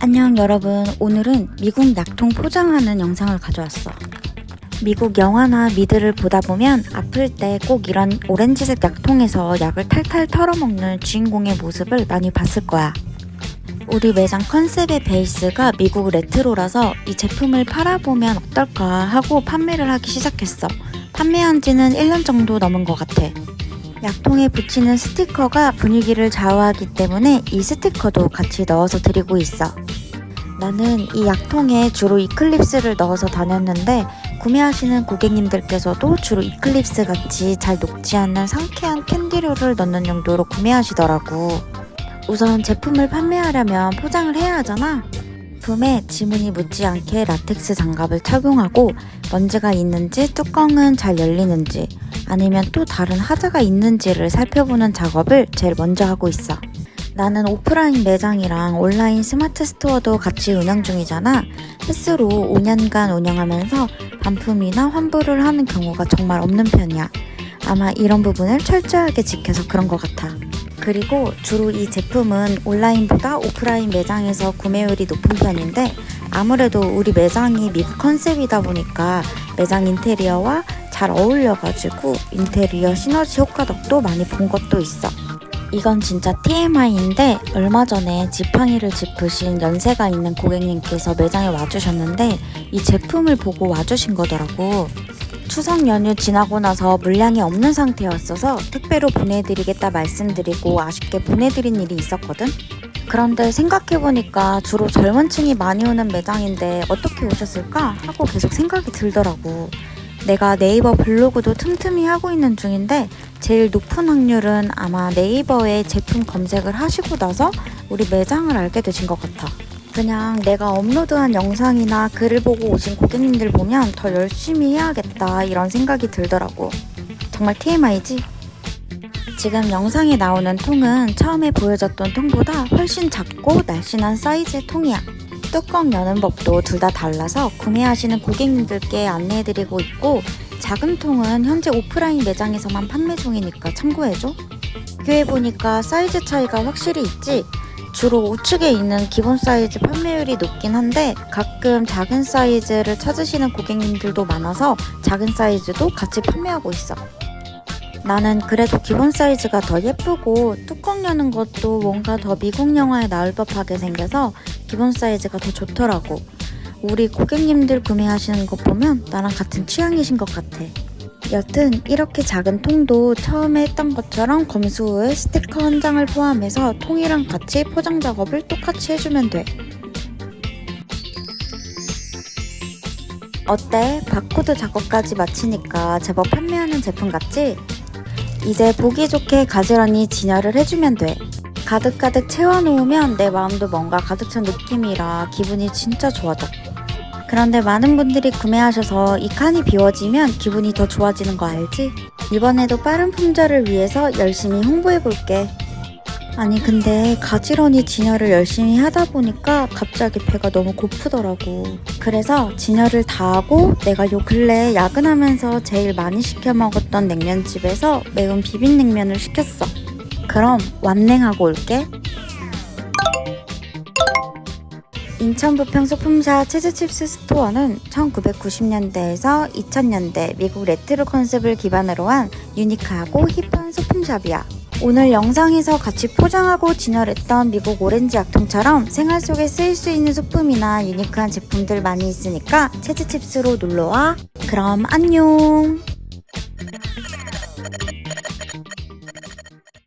안녕 여러분. 오늘은 미국 약통 포장하는 영상을 가져왔어. 미국 영화나 미드를 보다 보면 아플 때 꼭 이런 오렌지색 약통에서 약을 탈탈 털어먹는 주인공의 모습을 많이 봤을 거야. 우리 매장 컨셉의 베이스가 미국 레트로라서 이 제품을 팔아보면 어떨까 하고 판매를 하기 시작했어. 판매한 지는 1년 정도 넘은 것 같아. 약통에 붙이는 스티커가 분위기를 좌우하기 때문에 이 스티커도 같이 넣어서 드리고 있어. 나는 이 약통에 주로 이클립스를 넣어서 다녔는데 구매하시는 고객님들께서도 주로 이클립스 같이 잘 녹지 않는 상쾌한 캔디류를 넣는 용도로 구매하시더라고. 우선 제품을 판매하려면 포장을 해야 하잖아. 부품에 지문이 묻지 않게 라텍스 장갑을 착용하고 먼지가 있는지 뚜껑은 잘 열리는지 아니면 또 다른 하자가 있는지를 살펴보는 작업을 제일 먼저 하고 있어. 나는 오프라인 매장이랑 온라인 스마트 스토어도 같이 운영 중이잖아. 횟수로 5년간 운영하면서 반품이나 환불을 하는 경우가 정말 없는 편이야. 아마 이런 부분을 철저하게 지켜서 그런 것 같아. 그리고 주로 이 제품은 온라인보다 오프라인 매장에서 구매율이 높은 편인데 아무래도 우리 매장이 미국 컨셉이다 보니까 매장 인테리어와 잘 어울려가지고 인테리어 시너지 효과 덕도 많이 본 것도 있어. 이건 진짜 TMI인데 얼마 전에 지팡이를 짚으신 연세가 있는 고객님께서 매장에 와주셨는데 이 제품을 보고 와주신 거더라고. 추석 연휴 지나고 나서 물량이 없는 상태였어서 택배로 보내드리겠다 말씀드리고 아쉽게 보내드린 일이 있었거든? 그런데 생각해보니까 주로 젊은 층이 많이 오는 매장인데 어떻게 오셨을까? 하고 계속 생각이 들더라고. 내가 네이버 블로그도 틈틈이 하고 있는 중인데 제일 높은 확률은 아마 네이버에 제품 검색을 하시고 나서 우리 매장을 알게 되신 것 같아. 그냥 내가 업로드한 영상이나 글을 보고 오신 고객님들 보면 더 열심히 해야겠다 이런 생각이 들더라고. 정말 TMI지? 지금 영상에 나오는 통은 처음에 보여줬던 통보다 훨씬 작고 날씬한 사이즈의 통이야. 뚜껑 여는 법도 둘 다 달라서 구매하시는 고객님들께 안내해드리고 있고 작은 통은 현재 오프라인 매장에서만 판매 중이니까 참고해줘. 비교해보니까 사이즈 차이가 확실히 있지? 주로 우측에 있는 기본 사이즈 판매율이 높긴 한데 가끔 작은 사이즈를 찾으시는 고객님들도 많아서 작은 사이즈도 같이 판매하고 있어. 나는 그래도 기본 사이즈가 더 예쁘고 뚜껑 여는 것도 뭔가 더 미국 영화에 나올 법하게 생겨서 기본 사이즈가 더 좋더라고. 우리 고객님들 구매하시는 것 보면 나랑 같은 취향이신 것 같아. 여튼 이렇게 작은 통도 처음에 했던 것처럼 검수 후에 스티커 한 장을 포함해서 통이랑 같이 포장 작업을 똑같이 해주면 돼. 어때? 바코드 작업까지 마치니까 제법 판매하는 제품 같지? 이제 보기 좋게 가지런히 진열을 해주면 돼. 가득가득 채워놓으면 내 마음도 뭔가 가득 찬 느낌이라 기분이 진짜 좋아져. 그런데 많은 분들이 구매하셔서 이 칸이 비워지면 기분이 더 좋아지는 거 알지? 이번에도 빠른 품절을 위해서 열심히 홍보해볼게. 아니 근데 가지런히 진열을 열심히 하다 보니까 갑자기 배가 너무 고프더라고. 그래서 진열을 다 하고 내가 요 근래 야근하면서 제일 많이 시켜 먹었던 냉면집에서 매운 비빔냉면을 시켰어. 그럼 완냉하고 올게. 인천 부평 소품사 치즈칩스 스토어는 1990년대에서 2000년대 미국 레트로 컨셉을 기반으로 한 유니크하고 힙한 소품샵이야. 오늘 영상에서 같이 포장하고 진열했던 미국 오렌지 약통처럼 생활 속에 쓰일 수 있는 소품이나 유니크한 제품들 많이 있으니까 치즈칩스로 놀러와. 그럼 안녕!